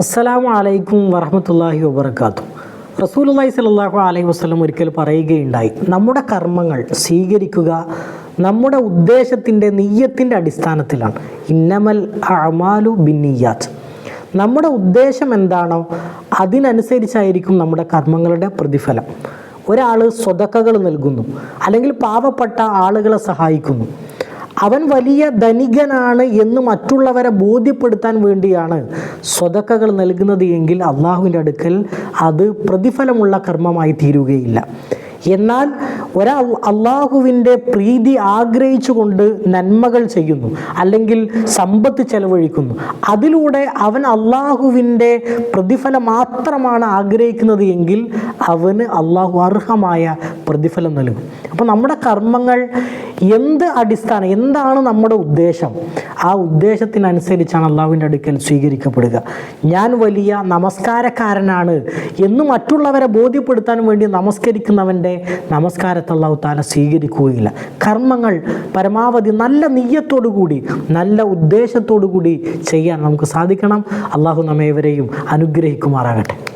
അസ്സലാമു അലൈക്കും വറഹമത്തല്ലാഹി വബർക്കാത്തു റസൂലുള്ളാഹി സ്വല്ലല്ലാഹു അലൈഹി വസ്ലം ഒരിക്കൽ പറയുകയുണ്ടായി നമ്മുടെ കർമ്മങ്ങൾ സ്വീകരിക്കുക നമ്മുടെ ഉദ്ദേശത്തിന്റെ നെയ്യത്തിന്റെ അടിസ്ഥാനത്തിലാണ്. ഇന്നമൽ അമാലു ബിന്നിയാത്ത് നമ്മുടെ ഉദ്ദേശം എന്താണോ അതിനനുസരിച്ചായിരിക്കും നമ്മുടെ കർമ്മങ്ങളുടെ പ്രതിഫലം. ഒരാൾ സ്വതക്കകൾ നൽകുന്നു അല്ലെങ്കിൽ പാവപ്പെട്ട ആളുകളെ സഹായിക്കുന്നു. അവൻ വലിയ ധനികനാണ് എന്ന് മറ്റുള്ളവരെ ബോധ്യപ്പെടുത്താൻ വേണ്ടിയാണ് സ്വതക്കകൾ നൽകുന്നത് എങ്കിൽ അള്ളാഹുവിന്റെ അടുക്കൽ അത് പ്രതിഫലമുള്ള കർമ്മമായി തീരുകയില്ല. എന്നാൽ ഒരാൾ അള്ളാഹുവിന്റെ പ്രീതി ആഗ്രഹിച്ചുകൊണ്ട് നന്മകൾ ചെയ്യുന്നു അല്ലെങ്കിൽ സമ്പത്ത് ചെലവഴിക്കുന്നു അതിലൂടെ അവൻ അള്ളാഹുവിന്റെ പ്രതിഫലം മാത്രമാണ് ആഗ്രഹിക്കുന്നത് എങ്കിൽ അവന് അള്ളാഹു അർഹമായ പ്രതിഫലം നൽകും. അപ്പോൾ നമ്മുടെ കർമ്മങ്ങൾ എന്ത് അടിസ്ഥാനം എന്താണ് നമ്മുടെ ഉദ്ദേശം? ആ ഉദ്ദേശത്തിനനുസരിച്ചാണ് അള്ളാഹുവിന്റെ അടുക്കൽ സ്വീകരിക്കപ്പെടുക. ഞാൻ വലിയ നമസ്കാരക്കാരനാണ് എന്ന് മറ്റുള്ളവരെ ബോധ്യപ്പെടുത്താൻ വേണ്ടി നമസ്കരിക്കുന്നവന്റെ നമസ്കാരത്തെ അള്ളാഹു താല സ്വീകരിക്കുകയില്ല. കർമ്മങ്ങൾ പരമാവധി നല്ല നീയത്തോടു കൂടി നല്ല ഉദ്ദേശത്തോടു കൂടി ചെയ്യാൻ നമുക്ക് സാധിക്കണം. അള്ളാഹു നമ്മേവരെയും അനുഗ്രഹിക്കുമാറാകട്ടെ.